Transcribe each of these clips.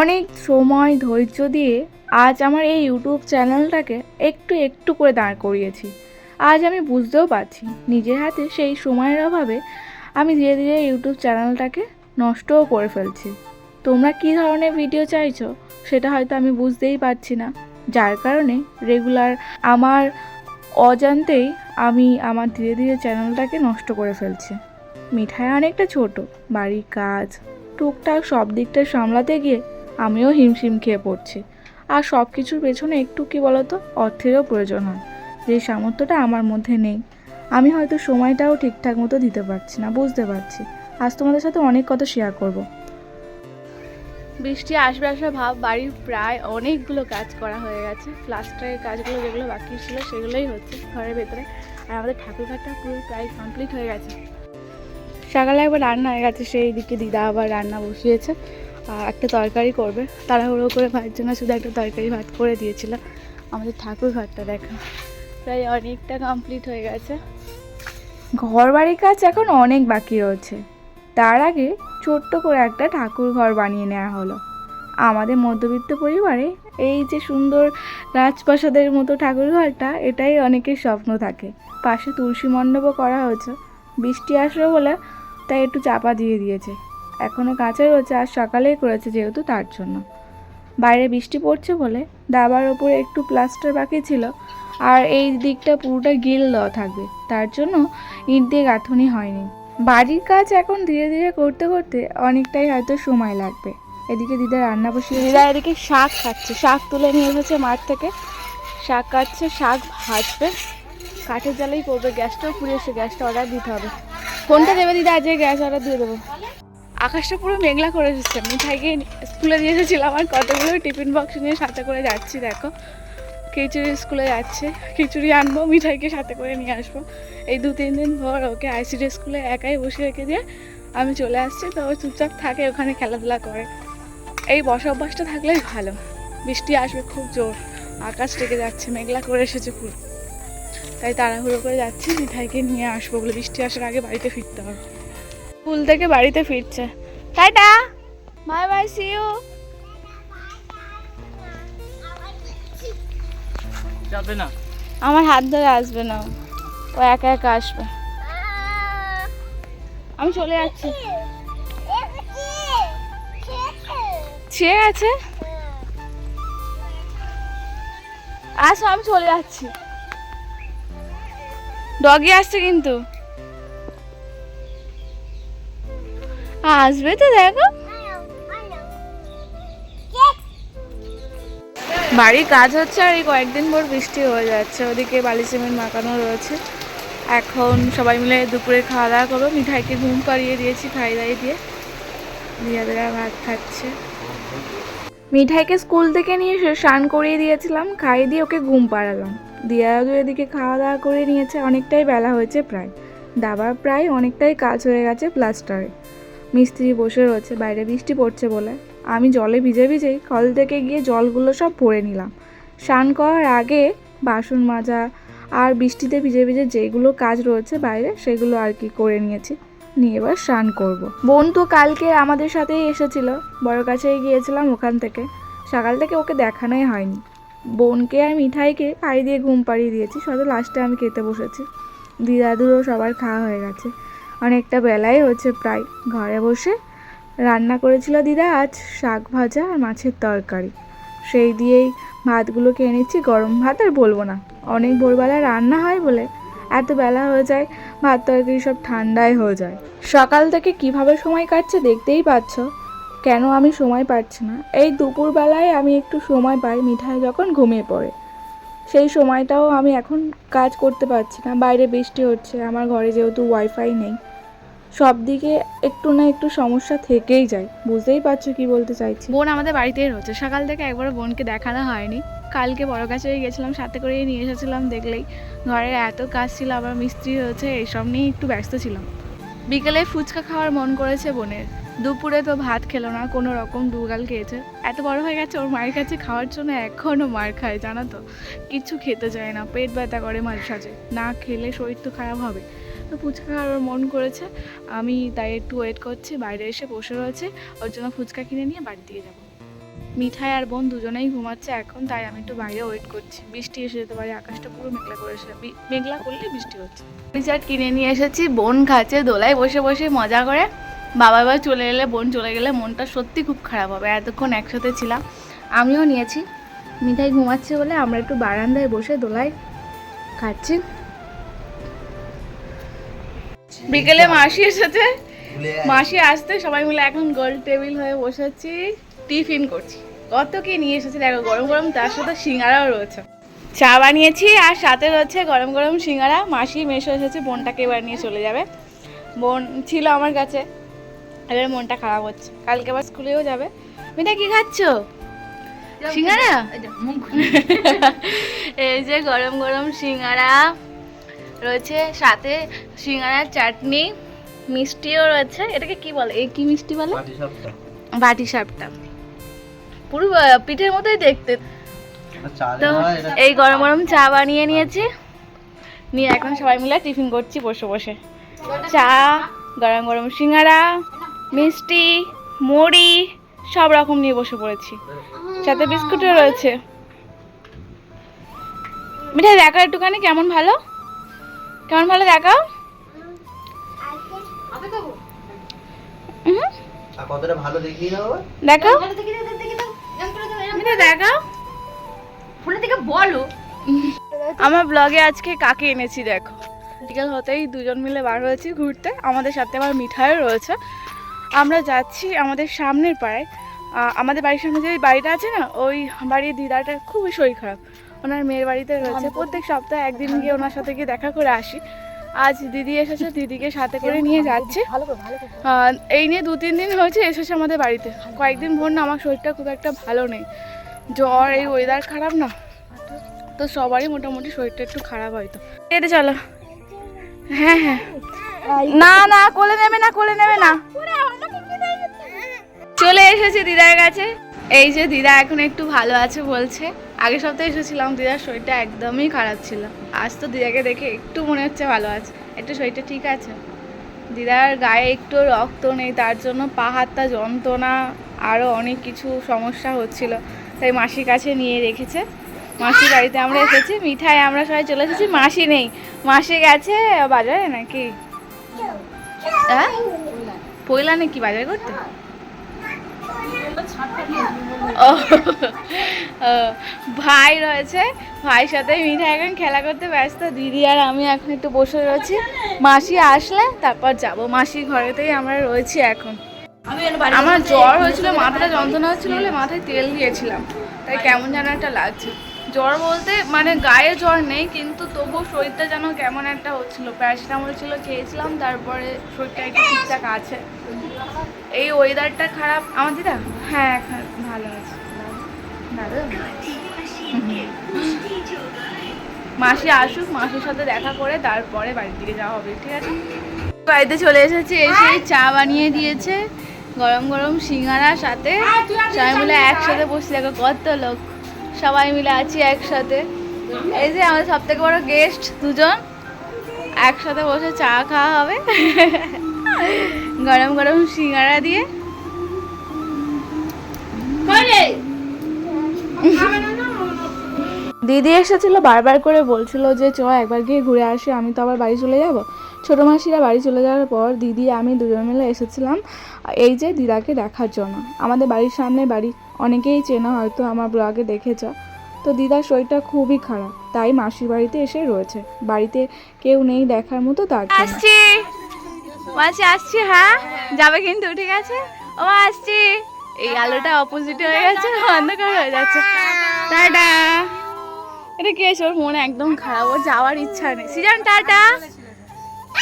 অনেক সময় ধৈর্য দিয়ে আজ আমার এই ইউটিউব চ্যানেলটাকে একটু একটু করে দাঁড় করিয়েছি। আজ আমি বুঝতেও পারছি নিজের হাতে সেই সময়ের অভাবে আমি ধীরে ধীরে ইউটিউব চ্যানেলটাকে নষ্টও করে ফেলছি। তোমরা কী ধরনের ভিডিও চাইছো সেটা হয়তো আমি বুঝতেই পারছি না। যার কারণে রেগুলার আমার অজান্তেই আমি আমার ধীরে ধীরে চ্যানেলটাকে নষ্ট করে ফেলছি। মিঠাই অনেকটা ছোট, বাড়ির কাজ, টুকটাক সব দিকটা সামলাতে গিয়ে আমিও হিমশিম খেয়ে পড়ছি। আর সব কিছুর পেছনে একটু কি বলতো, অর্থেরও প্রয়োজন হয়। যে সামর্থ্যটা আমার মধ্যে নেই। আমি হয়তো সময়টাও ঠিকঠাক মতো দিতে পারছি না, বুঝতে পারছি। আজ তোমাদের সাথে অনেক কথা শেয়ার করব। বৃষ্টি আসবে আসবে ভাব, বাড়ির প্রায় অনেকগুলো কাজ করা হয়ে গেছে। প্লাস্টারের কাজগুলো যেগুলো বাকি ছিল সেগুলোই হচ্ছে ঘরের ভেতরে। আর আমাদের ঠাকুর ঘরটা পুরো প্রায় কমপ্লিট হয়ে গেছে। সকালে একবার রান্না হয়ে গেছে, সেই দিকে দিদা আবার রান্না বসিয়েছে। একটা তরকারি করবে। তাড়াহুড়ো করে ভাইয়ের জন্য শুধু একটা তরকারি ভাত করে দিয়েছিল। আমাদের ঠাকুর ঘরটা দেখা। প্রায় অনেকটা কমপ্লিট হয়ে গেছে। ঘর বাড়ির কাজ এখন অনেক বাকি রয়েছে। তার আগে ছোট্ট করে একটা ঠাকুর ঘর বানিয়ে নেওয়া হলো। আমাদের মধ্যবিত্ত পরিবারে এই যে সুন্দর রাজপ্রাসাদের মতো ঠাকুর ঘরটা, এটাই অনেকের স্বপ্ন থাকে। পাশে তুলসী মণ্ডপও করা হয়েছে। বৃষ্টি আসবে বলে তাই একটু চাপা দিয়ে দিয়েছে। এখনও কাছে রয়েছে আর সকালেই করেছে যেহেতু তার জন্য। বাইরে বৃষ্টি পড়ছে বলে দাবার ওপরে একটু প্লাস্টার বাকি ছিল আর এই দিকটা পুরোটা গিল দেওয়া থাকবে। তার জন্য ইট দিয়ে গাঁথনি হয়নি। বাড়ির কাজ এখন ধীরে ধীরে করতে করতে অনেকটাই হয়তো সময় লাগবে। এদিকে দিদা রান্না বসিয়ে দিদা এদিকে শাক খাচ্ছে। শাক তুলে নিয়ে এসেছে মাঠ থেকে। শাক কাটছে, শাক ভাজবে। কাঠের জ্বালাই করবে গ্যাসটাও পুড়ে এসে গ্যাসটা অর্ডার দিতে হবে। ফোনটা দেবে দিদা? আজকে গ্যাস অর্ডার দিয়ে দেবো। আকাশটা পুরো মেঘলা করে এসেছে মিঠাইকে স্কুলে দিয়ে এসেছিলাম আর কতগুলো টিফিন বক্স নিয়ে সাথে করে যাচ্ছি, দেখো। খিচুড়ি স্কুলে যাচ্ছে। খিচুড়ি আনব মিঠাইকে সাথে করে নিয়ে আসব। এই দু, তিন দিন পর ওকে আইসিডি স্কুলে একাই বসে রেখে দিয়ে আমি চলে আসছি। তো ও চুপচাপ থাকে, ওখানে খেলাধুলা করে। এই বসা অভ্যাসটা থাকলেই ভালো। বৃষ্টি আসবে, খুব জোর। আকাশ ডেকে যাচ্ছে, মেঘলা করে এসেছে পুরো। তাই তাড়াহুড়ো করে যাচ্ছি। মিঠাইকে নিয়ে আসব বলে বৃষ্টি আসার আগে বাড়িতে ফিরতে হবে। স্কুল থেকে বাড়িতে ফিরছে। Tata. Bye bye see you যাবে না। আমার হাত ধরে আসবে না। ও একা একা আসবে। আমি চলে যাচ্ছি। ছিঁড়ে গেছে আসো আমি চলে যাচ্ছি। ডগি আসছে কিন্তু। আসবে তো দেখো। বাড়ির কাজ হচ্ছে আর এই কয়েকদিন পর বৃষ্টি হয়ে যাচ্ছে। ওদিকে বালি সিমেন্ট মাখানো রয়েছে। এখন সবাই মিলে দুপুরে খাওয়া দাওয়া করব। মিঠাইকে ঘুম পাড়িয়ে দিয়েছি খাই দাই দিয়ে। দিয়াদেরা ভাত খাচ্ছে। মিঠাইকে স্কুল থেকে নিয়ে স্নান করিয়ে দিয়েছিলাম। খাইয়ে দিয়ে ওকে ঘুম পাড়ালাম। দিয়া এদিকে খাওয়া দাওয়া করে নিয়েছে। অনেকটাই বেলা হয়েছে প্রায়। দাবার প্রায় অনেকটাই কাজ হয়ে গেছে প্লাস্টারে। মিস্ত্রি বসে রয়েছে, বাইরে বৃষ্টি পড়ছে বলে। আমি জলে ভিজে ভিজেই কল থেকে গিয়ে জলগুলো সব ভরে নিলাম। স্নান করার আগে বাসন মাজা আর বৃষ্টিতে ভিজে ভিজে যেগুলো কাজ রয়েছে বাইরে, সেগুলো আর কি করে নিয়েছি। নিয়ে এবার স্নান করব। বোন তো কালকে আমাদের সাথেই এসেছিল। বড় কাছেই গিয়েছিলাম ওখান থেকে। সকাল থেকে ওকে দেখানোই হয়নি। বোনকে আর মিঠাইকে খাইয়ে দিয়ে ঘুম পাড়িয়ে দিয়েছি। শুধু লাস্টে আমি খেতে বসেছি। দিদাদুরও সবার খাওয়া হয়ে গেছে। অনেকটা বেলাই হচ্ছে প্রায়। ঘরে বসে রান্না করেছিল দিদা আজ শাক ভাজা আর মাছের তরকারি। সেই দিয়েই ভাতগুলোকে নিচ্ছি গরম ভাত আর বলব না। অনেক ভোরবেলা রান্না হয় বলে এত বেলা হয়ে যায়, ভাত তরকারি সব ঠান্ডায় হয়ে যায়। সকাল থেকে কীভাবে সময় কাটছে দেখতেই পাচ্ছ। কেন আমি সময় পাচ্ছি না? এই দুপুরবেলায় আমি একটু সময় পাই মিঠাই যখন ঘুমিয়ে পড়ে। সেই সময়টাও আমি এখন কাজ করতে পারছি না। বাইরে বৃষ্টি হচ্ছে, আমার ঘরে যেহেতু ওয়াইফাই নেই। সব দিকে একটু না একটু সমস্যা থেকেই যায়। বুঝতেই পারছ কি বলতে চাইছি? বোন আমাদের বাড়িতেই রয়েছে। সকাল থেকে একবার বোনকে দেখানো হয়নি। কালকে বড় কাছে গেছিলাম সাথে করে নিয়ে এসেছিলাম দেখলেই। ঘরে এত কাজ ছিল, আবার মিস্ত্রি হয়েছে, এইসব নিয়ে একটু ব্যস্ত ছিলাম। বিকেলে ফুচকা খাওয়ার মন করেছে বোনের। দুপুরে তো ভাত খেলো না, কোনো রকম দুগাল খেয়েছে। এত বড় হয়ে গেছে, ওর মায়ের কাছে খাওয়ার জন্য এখনও মার খায়, জানো তো? কিছু খেতে চায় না, পেট ব্যথা করে মাঝে সাঝে। না খেলে শরীর তো খারাপ হবে। তো ফুচকা খাওয়ার মন করেছে। আমি তাই একটু ওয়েট করছি, বাইরে এসে বসে রয়েছে। ওর জন্য ফুচকা কিনে নিয়ে বাড়ি দিয়ে যাব। মিঠাই আর বোন দুজনেই ঘুমাচ্ছে এখন, তাই আমি একটু বাইরে ওয়েট করছি। বৃষ্টি এসে যেতে পারে, আকাশটা পুরো মেঘলা করে এসে মেঘলা করলে বৃষ্টি হচ্ছে। চাট কিনে নিয়ে এসেছি, বোন খাচ্ছে, দোলায় বসে বসে মজা করে। বাবা এবার চলে গেলে বোন চলে গেলে মনটা সত্যি খুব খারাপ হবে। এতক্ষণ একসাথে ছিলাম, আমিও নিয়েছি। মিঠাই ঘুমাচ্ছে বলে আমরা একটু বারান্দায় বসে দোলায় খাচ্ছি। বিকেলে মাসি এসেছে। মাসি আসতে সবাই মিলে এখন গোল টেবিল হয়ে বসেছি টিফিন করছি। কত কি নিয়ে এসেছি দেখো গরম গরম তার সাথে সিঙ্গারাও রয়েছে। চা বানিয়েছি আর সাথে রয়েছে গরম গরম সিঙ্গারা। মাসি মেশো এসেছে বোনটাকে এবার নিয়ে চলে যাবে। বোন ছিল আমার কাছে এবার মনটা খারাপ হচ্ছে। কালকে আবার স্কুলেও যাবে। মেয়েটা কি খাচ্ছ? সিঙ্গারা? এই যে গরম গরম সিঙ্গারা। রয়েছে সাথে সিঙ্গারার চাটনি মিষ্টিও রয়েছে। এটাকে কি বলে? এই কি মিষ্টি বলে? বাটি সাপটা। পুরো পিঠের মতোই দেখতে। তো এই গরম গরম চা বানিয়ে নিয়েছি। নিয়ে এখন সবাই মিলে টিফিন করছি বসে বসে। চা গরম গরম সিঙ্গারা মিষ্টি মুড়ি সব রকম নিয়ে বসে পড়েছি। সাথে বিস্কুটও রয়েছে। মিঠাই দেখো একটুখানি কেমন ভালো? কেমন ভালো দেখাও? কতটা ভালো দেখিয়ে দাও দেখাও। দেখাও ফোনে থেকে বলো। আমার ব্লগে আজকে কাকে এনেছি দেখো? বিকেল হতেই দুজন মিলে বার হয়েছি ঘুরতে। আমাদের সাথে আমার মিঠাইও রয়েছে। আমরা যাচ্ছি আমাদের সামনের পাড়ায়। আমাদের বাড়ির সামনে যে বাড়িটা আছে না ওই বাড়ির দিদাটা খুবই শরীর খারাপ। ওনার মেয়ের বাড়িতে রয়েছে। প্রত্যেক সপ্তাহে একদিন গিয়ে ওনার সাথে গিয়ে দেখা করে আসি। আজ দিদি এসেছে, দিদিকে সাথে করে নিয়ে যাচ্ছে। এই নিয়ে দু, তিন দিন হয়েছে এসেছে আমাদের বাড়িতে। কয়েকদিন ভোর না, আমার শরীরটা খুব একটা ভালো নেই। জ্বর, এই ওয়েদার খারাপ না। তো সবারই মোটামুটি শরীরটা একটু খারাপ হয়তো। এটা চলো। হ্যাঁ হ্যাঁ। না না, কোলে নেবে না, কোলে নেবে না। চলে এসেছে দিদার কাছে। এই যে দিদা এখন একটু ভালো আছে বলছে। আগের সপ্তাহে এসেছিলাম, দিদার শরীরটা একদমই খারাপ ছিল। আজ তো দিদাকে দেখে একটু মনে হচ্ছে ভালো আছে। একটু শরীরটা ঠিক আছে? দিদার গায়ে একটু রক্ত নেই, তার জন্য পা হাতটা যন্ত্রণা আরও অনেক কিছু সমস্যা হচ্ছিল। তাই মাসির কাছে নিয়ে রেখেছে। মাসির বাড়িতে আমরা এসেছি, মিঠাই আমরা সবাই চলে এসেছি, মাসি নেই। মাসি গেছে বাজারে নাকি? হ্যাঁ? পয়লা নাকি বাজার করতে? ভাই রয়েছে। ভাইয়ের সাথে মিঠাই এখন খেলা করতে ব্যস্ত। দিদি আর আমি এখন একটু বসে রয়েছি। মাসি আসলে, তারপর যাব। মাসির ঘরেতেই আমরা রয়েছি এখন। আমার জ্বর হয়েছিল, মাথাটা যন্ত্রণা হচ্ছিল বলে মাথায় তেল দিয়েছিলাম। তাই কেমন যেন একটা লাগছে। জ্বর বলতে মানে গায়ে জ্বর নেই, কিন্তু তবুও শরীরটা যেন কেমন একটা হচ্ছিল। প্যারাসিটামল ছিল, খেয়েছিলাম, তারপরে শরীরটা একটু ঠিকঠাক আছে। এই ওয়েদারটা খারাপ। আমার দিদা? হ্যাঁ ভালো আছে। দাদা? মাসি আসুক মাসির সাথে দেখা করে তারপরে বাড়ির দিকে যাওয়া হবে ঠিক আছে? বাড়িতে চলে এসেছি এসে চা বানিয়ে দিয়েছে গরম গরম সিঙ্গারা সাথে। সবাই মিলে একসাথে বসে দেখো কত লোক। সবাই মিলে আছি একসাথে। এই যে আমাদের সব থেকে বড় গেস্ট দুজন। একসাথে বসে চা খাওয়া হবে। গরম গরম সিঙ্গারা দিয়ে। দিদি এসেছিল বারবার করে বলছিল যে চ একবার গিয়ে ঘুরে আসি আমি তো আবার বাড়ি চলে যাব। ছোটো মাসিরা বাড়ি চলে যাওয়ার পর দিদি আমি দুজন মিলে এসেছিলাম এই যে দিদাকে দেখার জন্য। আমাদের বাড়ির সামনে বাড়ি অনেকেই চেনা হয়তো আমার ব্লগে দেখেছ। তো দিদার শরীরটা খুবই খারাপ তাই মাসির বাড়িতে এসে রয়েছে। বাড়িতে কেউ নেই দেখার মতো তার আসছি। মাসি, আসছি হ্যাঁ? যাবে কিন্তু, ঠিক আছে? ও, আসছি। এই আলোটা অপোজিট হয়ে গেছে, অন্ধকার হয়ে যাচ্ছে। টাটা। এটা কে এসে ওর মনে একদম খারাপ, ওর যাওয়ার ইচ্ছা নেই। সিজন, টাটা।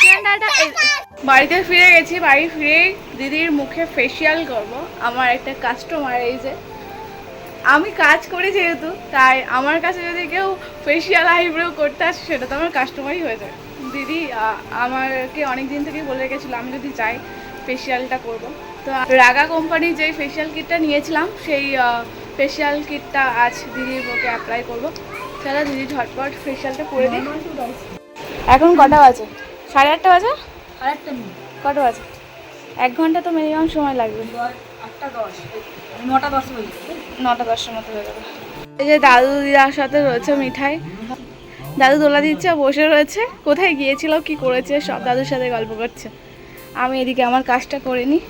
সিজন, টাটা। বাড়িতে ফিরে গেছি, বাড়ি ফিরে দিদির মুখে ফেসিয়াল করব, আমার একটা কাস্টমার এই যে। আমি কাজ করি যেহেতু, তাই আমার কাছে যদি কেউ ফেসিয়াল আইব্রো করতে আসে, সেটা তো আমার কাস্টমারই হয়ে যায় দিদি আমাকে অনেক দিন থেকেই বলে রেখেছিল আমি যদি চাই ফেসিয়ালটা করব। তো রাগা কোম্পানির যে ফেসিয়াল কিটটা নিয়েছিলাম সেই ফেসিয়াল কিটটা আজ দিদির মুখে অ্যাপ্লাই করব। চলো দিদি ঝটপট ফেসিয়ালটা করে দিই। এখন কটা বাজে? সাড়ে আটটা বাজে? মিনিট। কটা বাজে? এক ঘণ্টা তো মিনিমাম সময় লাগবে। আটটা আটটা দশ নটা দশ নটা দশটার মতো হয়ে যাবে। এই যে দাদু দিদার সাথে রয়েছে মিঠাই। দাদু দোলা দিচ্ছে বসে রয়েছে। কোথায় গিয়েছিল, কি করেছে, সব দাদুর সাথে গল্প করছে। আমি এদিকে আমার কাজটা করে নিই,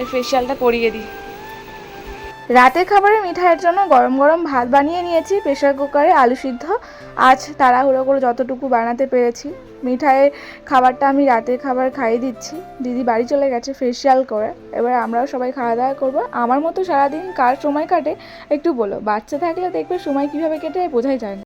এই ফেশিয়ালটা করিয়ে দিই। রাতের খাবারে মিঠাইয়ের জন্য গরম গরম ভাত বানিয়ে নিয়েছি প্রেশার কুকারে আলু সিদ্ধ। আজ তাড়াহুড়ো করে যতটুকু বানাতে পেরেছি, মিঠাইয়ের খাবারটা আমি রাতের খাবার খাইয়ে দিচ্ছি। দিদি বাড়ি চলে গেছে ফেশিয়াল করে। এবার আমরাও সবাই খাওয়া দাওয়া করব। আমার মতো সারাদিন কার সময় কাটে একটু বলো। বাচ্চা থাকলে দেখবে সময় কীভাবে কেটে, বোঝাই যায় না।